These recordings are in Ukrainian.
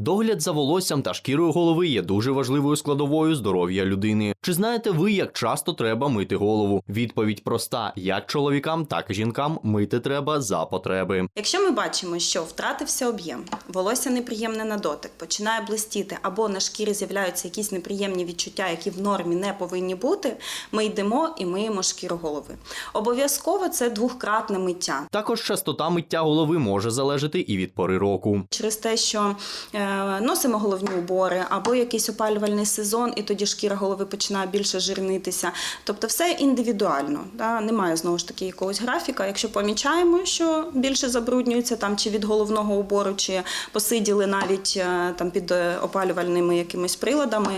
Догляд за волоссям та шкірою голови є дуже важливою складовою здоров'я людини. Чи знаєте ви, як часто треба мити голову? Відповідь проста: як чоловікам, так і жінкам мити треба за потреби. Якщо ми бачимо, що втратився об'єм, волосся неприємне на дотик, починає блистіти, або на шкірі з'являються якісь неприємні відчуття, які в нормі не повинні бути, ми йдемо і миємо шкіру голови. Обов'язково це двократне миття. Також частота миття голови може залежати і від пори року. Через те, що е, носимо головні убори або якийсь опалювальний сезон, і тоді шкіра голови починає більше жирнитися. Тобто все індивідуально. Да? Немає знову ж таки якогось графіка. Якщо помічаємо, що більше забруднюється там чи від головного убору, чи посиділи навіть е, там під е, опалювальними якимись приладами,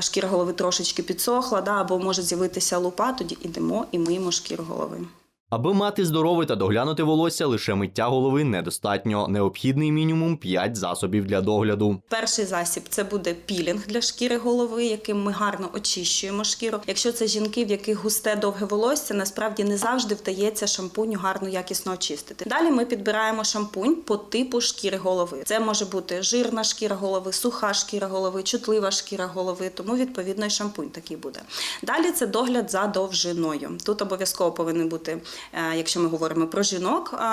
шкіра голови трошечки підсохла, да? або може з'явитися лупа, тоді йдемо і миємо шкіру голови. Аби мати здорове та доглянути волосся, лише миття голови недостатньо. Необхідний мінімум 5 засобів для догляду. Перший засіб це буде пілінг для шкіри голови, яким ми гарно очищуємо шкіру. Якщо це жінки, в яких густе довге волосся, насправді не завжди вдається шампуню гарно якісно очистити. Далі ми підбираємо шампунь по типу шкіри голови. Це може бути жирна шкіра голови, суха шкіра голови, чутлива шкіра голови. Тому відповідно і шампунь такий буде. Далі це догляд за довжиною. Тут обов'язково повинен бути, якщо ми говоримо про жінок е,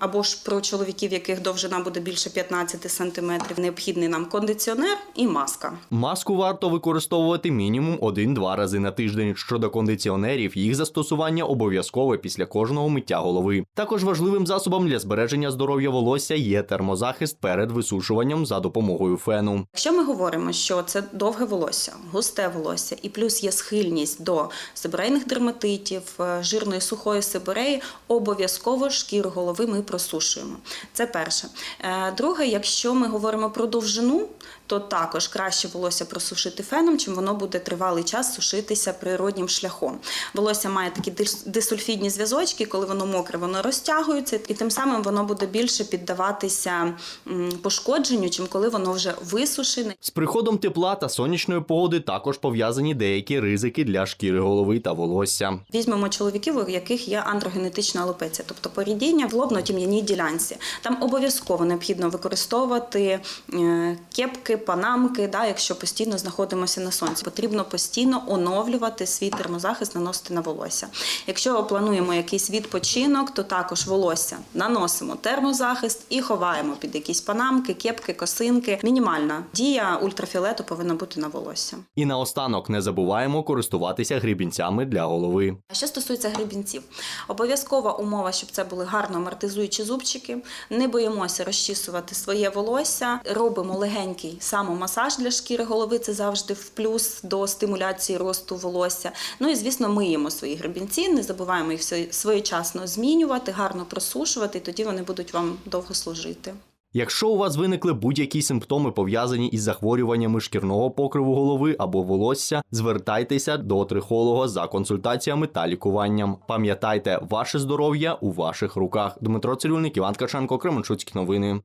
або ж про чоловіків, яких довжина буде більше 15 см, необхідний нам кондиціонер і маска. Маску варто використовувати мінімум 1-2 рази на тиждень. Щодо кондиціонерів, їх застосування обов'язкове після кожного миття голови. Також важливим засобом для збереження здоров'я волосся є термозахист перед висушуванням за допомогою фену. Якщо ми говоримо, що це довге волосся, густе волосся, і плюс є схильність до себорейних дерматитів, е, жирної сухої себореї, обов'язково шкіру голови ми просушуємо. Це перше. Е, Друге, якщо ми говоримо про довжину, то також краще волосся просушити феном, чим воно буде тривалий час сушитися природнім шляхом. Волосся має такі дис- дисульфідні зв'язочки, коли воно мокре, воно розтягується, і тим самим воно буде більше піддаватися пошкодженню, чим коли воно вже висушене. З приходом тепла та сонячної погоди також пов'язані деякі ризики для шкіри голови та волосся. Візьмемо чоловіків, у яких є андрогенетична алопеція, тобто порідіння в лобно-тім'яній ділянці. Там обов'язково необхідно використовувати е, кепки, панамки, да, якщо постійно знаходимося на сонці. Потрібно постійно оновлювати свій термозахист, наносити на волосся. Якщо плануємо якийсь відпочинок, то також волосся наносимо термозахист і ховаємо під якісь панамки, кепки, косинки. Мінімальна дія ультрафіолету повинна бути на волосся. І наостанок не забуваємо користуватися грібінцями для голови. А Що стосується гребінців, обов'язкова умова, щоб це були гарно амортизуючі зубчики. Не боїмося розчісувати своє волосся. Робимо легенький самомасаж для шкіри голови. Це завжди в плюс до стимуляції росту волосся. Ну і звісно, миємо свої гребінці. Не забуваємо їх своєчасно змінювати, гарно просушувати, і тоді вони будуть вам довго служити. Якщо у вас виникли будь-які симптоми пов'язані із захворюваннями шкірного покриву голови або волосся, звертайтеся до трихолога за консультаціями та лікуванням. Пам'ятайте, ваше здоров'я у ваших руках. Дмитро Цирюльник, Іван Ткаченко, Кременчуцькі новини.